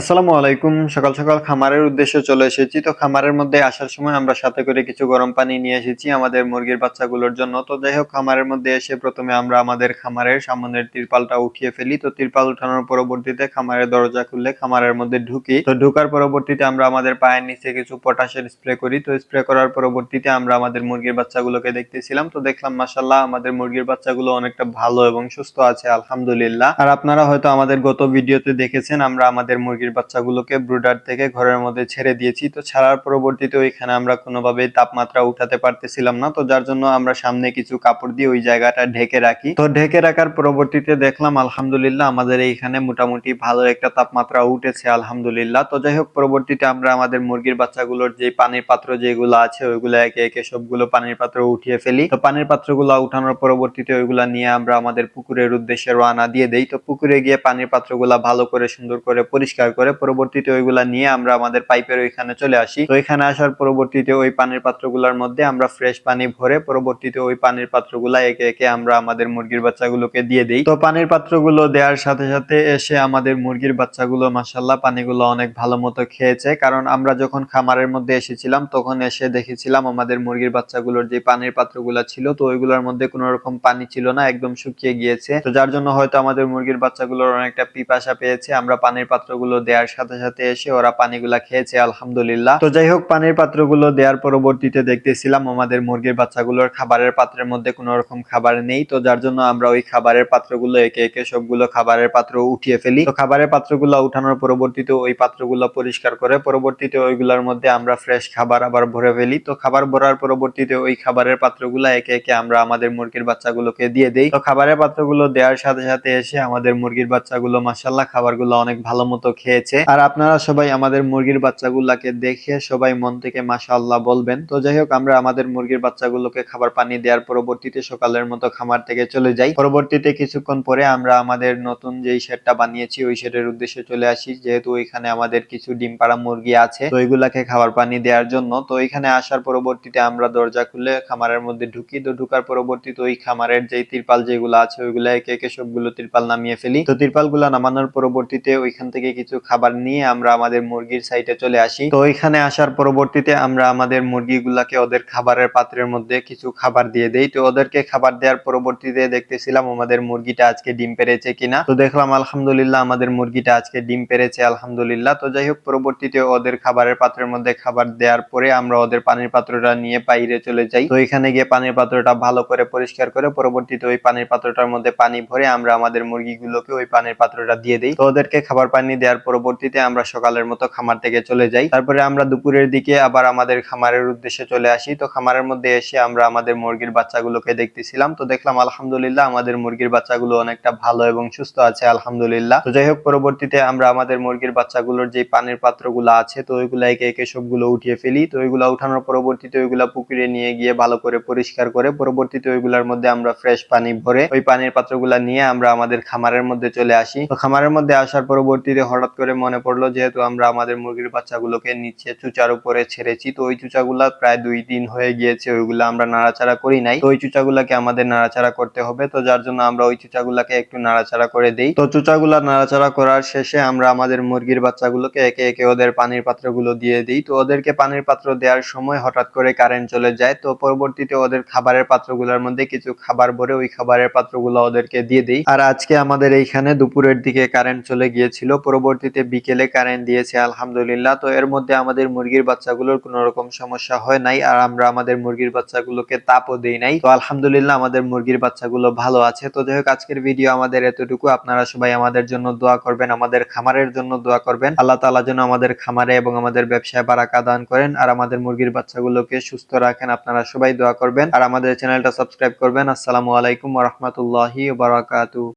আসসালামু আলাইকুম। সকাল সকাল খামারের উদ্দেশ্যে চলে এসেছি। তো খামারের মধ্যে আসার সময় আমরা সাথে করে কিছু গরম পানি নিয়ে এসেছি আমাদের মুরগির বাচ্চাগুলোর জন্য। তো যাই হোক, খামারের মধ্যে এসে প্রথমে আমরা আমাদের খামারের সামনের তিরপালটা উঠিয়ে ফেলি। তো তিরপাল উঠানোর পরবর্তীতে খামারের দরজা খুললে খামারের মধ্যে ঢুকি। তো ঢুকার পরবর্তীতে আমরা আমাদের পায়ের নিচে কিছু পটাশের স্প্রে করি। তো স্প্রে করার পরবর্তীতে আমরা আমাদের মুরগির বাচ্চাগুলোকে দেখতেছিলাম। তো দেখলাম মাসাল্লাহ আমাদের মুরগির বাচ্চাগুলো অনেকটা ভালো এবং সুস্থ আছে, আলহামদুলিল্লাহ। আর আপনারা হয়তো আমাদের গত ভিডিওতে দেখেছেন, আমরা আমাদের মুরগির বাচ্চাগুলোকে ব্রুডার থেকে ঘরের মধ্যে ছেড়ে দিয়েছি। তো ছাড়ার পরবর্তীতে ওইখানে আমরা কোনোভাবেই তাপমাত্রা উঠাতে পারতেছিলাম না। তো যার জন্য আমরা সামনে কিছু কাপড় দিয়ে ওই জায়গাটা ঢেকে রাখি। তো ঢেকে রাখার পরবর্তীতে দেখলাম, আলহামদুলিল্লাহ, আমাদের এইখানে মোটামুটি ভালো একটা তাপমাত্রা উঠেছে, আলহামদুলিল্লাহ। তো যাই হোক, পরবর্তীতে আমরা আমাদের মুরগির বাচ্চাগুলোর যে পানির পাত্র যেগুলো আছে, ওইগুলো একে একে সবগুলো পানির পাত্র উঠিয়ে ফেলি। তো পানির পাত্রগুলো উঠানোর পরবর্তীতে ওইগুলা নিয়ে আমরা আমাদের পুকুরের উদ্দেশ্যে রওনা দিয়ে দেই। তো পুকুরে গিয়ে পানির পাত্রগুলা ভালো করে সুন্দর করে পরিষ্কার করে পরবর্তীতে ওইগুলা নিয়ে আমরা আমাদের পাইপের ওইখানে চলে আসি। তো এখানে আসার পরবর্তীতে ওই পানির পাত্রগুলোর মধ্যে আমরা ফ্রেশ পানি ভরে পরবর্তীতে ওই পানির পাত্রগুলা একে একে আমরা আমাদের মুরগির বাচ্চাগুলোকে দিয়ে দিই। তো পানির পাত্রগুলো দেওয়ার সাথে সাথে এসে আমাদের মুরগির বাচ্চাগুলো মাসাল্লাহ পানিগুলো অনেক ভালো মতো খেয়েছে। কারণ আমরা যখন খামারের মধ্যে এসেছিলাম, তখন এসে দেখেছিলাম আমাদের মুরগির বাচ্চাগুলোর যে পানির পাত্রগুলো ছিল, তো ওইগুলোর মধ্যে কোনো রকম পানি ছিল না, একদম শুকিয়ে গিয়েছে। তো যার জন্য হয়তো আমাদের মুরগির বাচ্চাগুলোর অনেকটা পিপাসা পেয়েছে, আমরা পানির পাত্রগুলো দেওয়ার সাথে সাথে এসে ওরা পানিগুলা খেয়েছে, আলহামদুলিল্লাহ। তো যাই হোক, পানির পাত্রগুলো দেওয়ার পরবর্তীতে দেখতেছিলাম আমাদের মুরগির বাচ্চাগুলোর খাবারের পাত্রের মধ্যে কোনো রকম খাবার নেই। তো যার জন্য আমরা ওই খাবারের পাত্রগুলো একে একে সবগুলো খাবারের পাত্র উঠিয়ে ফেলি। তো খাবারের পাত্রগুলো উঠানোর পরবর্তীতে ওই পাত্রগুলো পরিষ্কার করে, পরবর্তীতে ওইগুলোর মধ্যে আমরা ফ্রেশ খাবার আবার ভরে ফেলি। তো খাবার ভরার পরবর্তীতে ওই খাবারের পাত্রগুলো একে একে আমরা আমাদের মুরগির বাচ্চাগুলোকে দিয়ে দেই। তো খাবারের পাত্রগুলো দেওয়ার সাথে সাথে এসে আমাদের মুরগির বাচ্চাগুলো মাসাল্লাহ খাবারগুলো অনেক ভালো মতো খেয়েছে আর আপনারা সবাই আমাদের মুরগির বাচ্চাগুলোকে দেখে সবাই মন থেকে মাশাআল্লাহ বলবেন। তো যাই হোক, আমরা আমাদের মুরগির বাচ্চাগুলোকে খাবার পানি দেওয়ার পরবর্তীতে সকালের মতো খামার থেকে চলে যাই। পরবর্তীতে কিছুক্ষণ পরে আমরা আমাদের নতুন যেই শেডটা বানিয়েছি, ওই শেডের উদ্দেশ্যে চলে আসি। যেহেতু ওইখানে আমাদের কিছু ডিম পাড়া মুরগি আছে, তো ওইগুলাকে খাবার পানি দেওয়ার জন্য। তো ওইখানে আসার পরবর্তীতে আমরা দরজা খুলে খামারের মধ্যে ঢুকি। তো ঢুকার পরবর্তীতে ওই খামারের যে তিরপাল যেগুলো আছে ওইগুলো একে একে সবগুলো তিরপাল নামিয়ে ফেলি। তো তিরপালগুলা নামানোর পরবর্তীতে ওইখান থেকে কিছু খাবার নিয়ে আমরা আমাদের মুরগির সাইডে চলে আসি। তো এখানে আসার পরবর্তীতে আমরা আমাদের মুরগিগুলাকে ওদের খাবারের পাত্রের মধ্যে কিছু খাবার দিয়ে দেই। তো ওদেরকে খাবার দেওয়ার পরবর্তীতে দেখতেছিলাম আমাদের মুরগিটা আজকে ডিম পেরেছে কিনা। তো দেখলাম আলহামদুলিল্লাহ আমাদের মুরগিটা আজকে ডিম পেরেছে, আলহামদুলিল্লাহ। তো যাই হোক, পরবর্তীতে ওদের খাবারের পাত্রের মধ্যে খাবার দেওয়ার পরে আমরা ওদের পানির পাত্রটা নিয়ে বাইরে চলে যাই। তো এখানে গিয়ে পানির পাত্রটা ভালো করে পরিষ্কার করে পরবর্তীতে ওই পানির পাত্রটার মধ্যে পানি ভরে আমরা আমাদের মুরগিগুলোকে ওই পানির পাত্রটা দিয়ে দিই। তো ওদেরকে খাবার পানি দেওয়ার পরবর্তীতে আমরা সকালের মতো খামার থেকে চলে যাই। তারপরে আমরা দুপুরের দিকে আবার আমাদের খামারের উদ্দেশ্যে চলে আসি। তো খামারের মধ্যে এসে আমরা আমাদের মুরগির বাচ্চাগুলোকে দেখতেছিলাম। তো দেখলাম, আলহামদুলিল্লাহ, আমাদের মুরগির বাচ্চাগুলো অনেকটা ভালো এবং সুস্থ আছে, আলহামদুলিল্লাহ। তো যাই হোক, পরবর্তীতে আমরা আমাদের মুরগির বাচ্চাগুলোর যে পানির পাত্রগুলো আছে, তো ওইগুলো একে একে সবগুলো উঠিয়ে ফেলি। তো ওইগুলো উঠানোর পরবর্তীতে ওইগুলা পুকুরে নিয়ে গিয়ে ভালো করে পরিষ্কার করে, পরবর্তীতে ওইগুলোর মধ্যে আমরা ফ্রেশ পানি ভরে ওই পানির পাত্রগুলা নিয়ে আমরা আমাদের খামারের মধ্যে চলে আসি। তো খামারের মধ্যে আসার পরবর্তীতে হঠাৎ করে মনে পড়ল, যেহেতু আমরা আমাদের মুরগির বাচ্চাগুলোকে নিচে চুচার উপরে ছেড়েছি, তো ওই চুচাগুলা প্রায় দুই দিন হয়ে গিয়েছে, ওইগুলো আমরা নাড়াচাড়া করি নাই। তো ওই চুচাগুলাকে আমাদের নাড়াচাড়া করতে হবে, তো যার জন্য আমরা ওই চুচাগুলাকে একটু নাড়াচাড়া করে দেই। তো চুচাগুলা নাড়াচাড়া করার শেষে আমরা আমাদের মুরগির বাচ্চাগুলোকে একে একে ওদের পানির পাত্রগুলো দিয়ে দিই। তো ওদেরকে পানির পাত্র দেওয়ার সময় হঠাৎ করে কারেন্ট চলে যায়, তো পরবর্তীতে ওদের খাবারের পাত্রগুলোর মধ্যে কিছু খাবার ভরে ওই খাবারের পাত্রগুলো ওদেরকে দিয়ে দিই। আর আজকে আমাদের এইখানে দুপুরের দিকে কারেন্ট চলে গিয়েছিল পরবর্তীতে বিকেলে কারেন্ট দিয়েছে, আলহামদুলিল্লাহ। তো এর মধ্যে আমাদের মুরগির বাচ্চাগুলোর কোনো রকম সমস্যা হয় নাই, আর আমরা আমাদের মুরগির বাচ্চাগুলোকে তাপও দেই নাই। তো আলহামদুলিল্লাহ আমাদের মুরগির বাচ্চাগুলো ভালো আছে। তো যাই হোক, আজকের ভিডিও আমাদের এতটুকু। আপনারা সবাই আমাদের জন্য দোয়া করবেন, আমাদের খামারের জন্য দোয়া করবেন। আল্লাহ তাআলা যেন আমাদের খামারে এবং আমাদের ব্যবসায় বারাকা দান করেন, আর আমাদের মুরগির বাচ্চাগুলোকে সুস্থ রাখেন। আপনারা সবাই দোয়া করবেন, আর আমাদের চ্যানেলটা সাবস্ক্রাইব করবেন। আসসালামু আলাইকুম রাহমাতুল্লাহি ওয়া বারাকাতুহু।